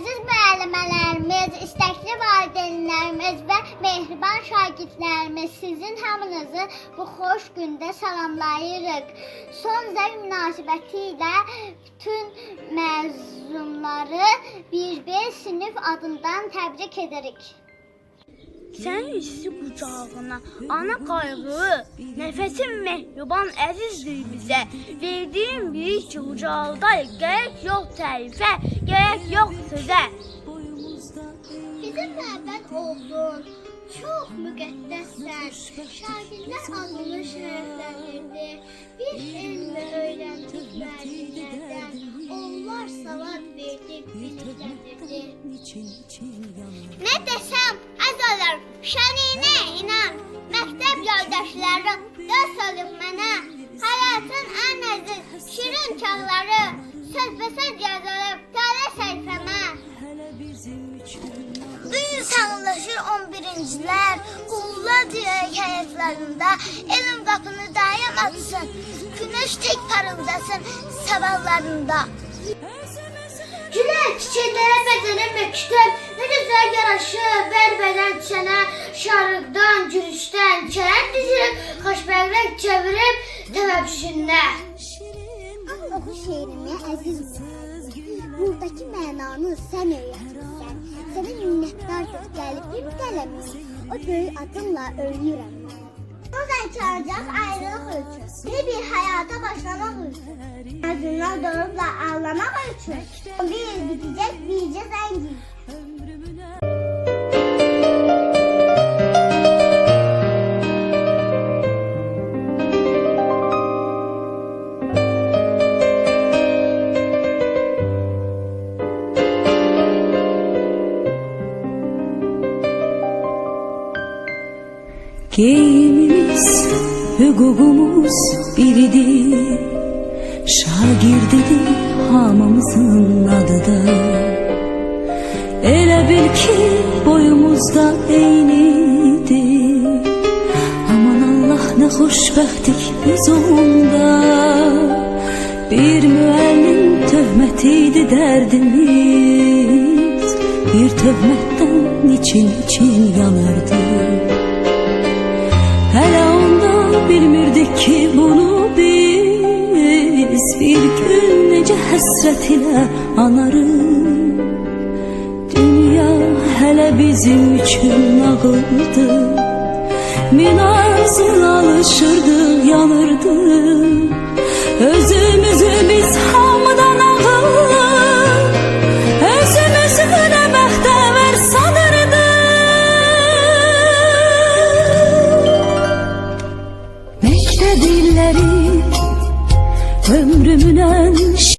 Əziz müəllimələrimiz, istəkli valideynlərimiz və mehriban şagirdlərimiz sizin hamınızı bu xoş gündə salamlayırıq. Son zəng münasibəti ilə bütün məzunları 1B sinif adından təbrik edirik. Sən hissi qucağına, ana qayğı, nəfəsin mehriban əzizdir bizə. Verdiyin bir ki, ucaldayıq, gərək yox tərifə, gərək yox sözə. Bizim məbəd oldun, çox müqəddəssən. Şagirdlər adını şərəfləndirdi. Bir elmi öyrəndik müəllimlərdən. Onlar savad verdi, bilikləndirdi. Şəninə inan. Məktəb yoldaşlarım göz olub mənə. Həyatın ən əziz, şirin çağları. Söz-bəsöz yazılıb tarix səhifəmə. Bu gün sağlaşır 11-cilər, qullar dirək həyatlarında, elm qapını daim açsın, günəş tek parıldasın sabahlarında. Gülə çiçəklərə bədənə məktəb, gözəl yaraşır, bərbədən çənə, şarıqdan, gülüşdən, çərən dizilib, xoşbəxtlik çevirib, təvəbbüsündə. Oxu şeirini əzizim. Buradakı mənanı sən öyrətmisən. Sənə minnətdardır gəlib bir qələmin. O böyük adımla öyrənirəm. Buradan çağıracaq ayrılıq üçün. Yeni bir hayata başlamaq üçün. Ağzından doğrupla ağlamaq üçün. Bir bitecek birce zengin. Geyimimiz, hüququmuz biridir. Şagirdidir hamımızın adıdır Elə bil ki boyumuzda eynidir Aman Allah ne xoşbəxtlik biz onda. Bir müəllim töhmətiydi dərdimiz. Bir töhmətdən için için yanardı bilmirdik ki bunu biz. Bir gün necə həsrət ilə anarıq Dünya hələ bizim üçün nağıldı Min arzun alışırdı, yanırdı. Özümüzü Məktəb illəri ömrümün ən